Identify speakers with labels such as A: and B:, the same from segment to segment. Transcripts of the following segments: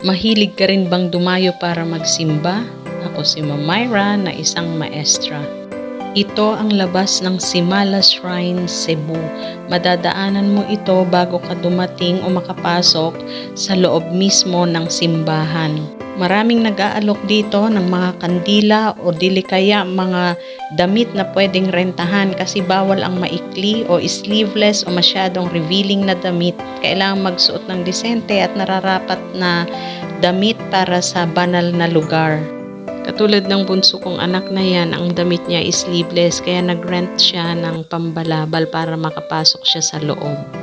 A: Mahilig ka rin bang dumayo para magsimba? Ako si Ma'am Myra na isang maestra. Ito ang labas ng Simala Shrine, Cebu. Madadaanan mo ito bago ka dumating o makapasok sa loob mismo ng simbahan. Maraming nag-aalok dito ng mga kandila o dili kaya mga damit na pwedeng rentahan kasi bawal ang maikli o sleeveless o masyadong revealing na damit. Kailangan magsuot ng disente at nararapat na damit para sa banal na lugar. Katulad ng bunso kong anak na yan, ang damit niya is sleeveless kaya nag-rent siya ng pambalabal para makapasok siya sa loob.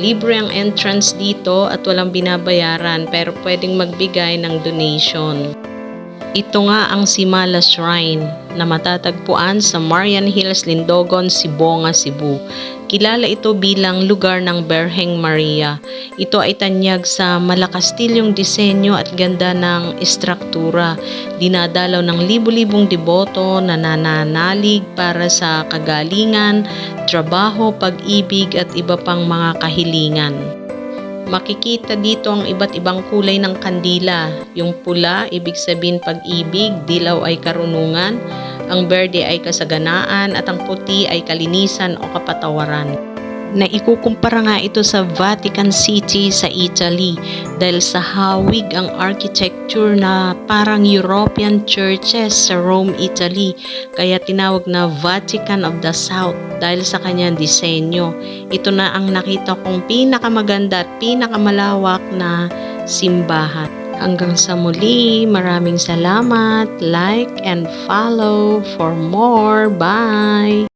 A: Libre ang entrance dito at walang binabayaran pero pwedeng magbigay ng donation. Ito nga ang Simala Shrine na matatagpuan sa Marian Hills, Lindogon, Sibonga, Cebu. Kilala ito bilang lugar ng Berheng Maria. Ito ay tanyag sa malakastilyong disenyo at ganda ng istruktura. Dinadalaw ng libu-libong deboto na nananalig para sa kagalingan, trabaho, pag-ibig at iba pang mga kahilingan. Makikita dito ang iba't ibang kulay ng kandila. Yung pula, ibig sabihin pag-ibig, dilaw ay karunungan, ang berde ay kasaganaan, at ang puti ay kalinisan o kapatawaran. Na ikukumpara nga ito sa Vatican City sa Italy dahil sa hawig ang architecture na parang European churches sa Rome, Italy. Kaya tinawag na Vatican of the South dahil sa kanyang disenyo. Ito na ang nakita kong pinakamaganda at pinakamalawak na simbahan. Hanggang sa muli, maraming salamat, like and follow for more. Bye!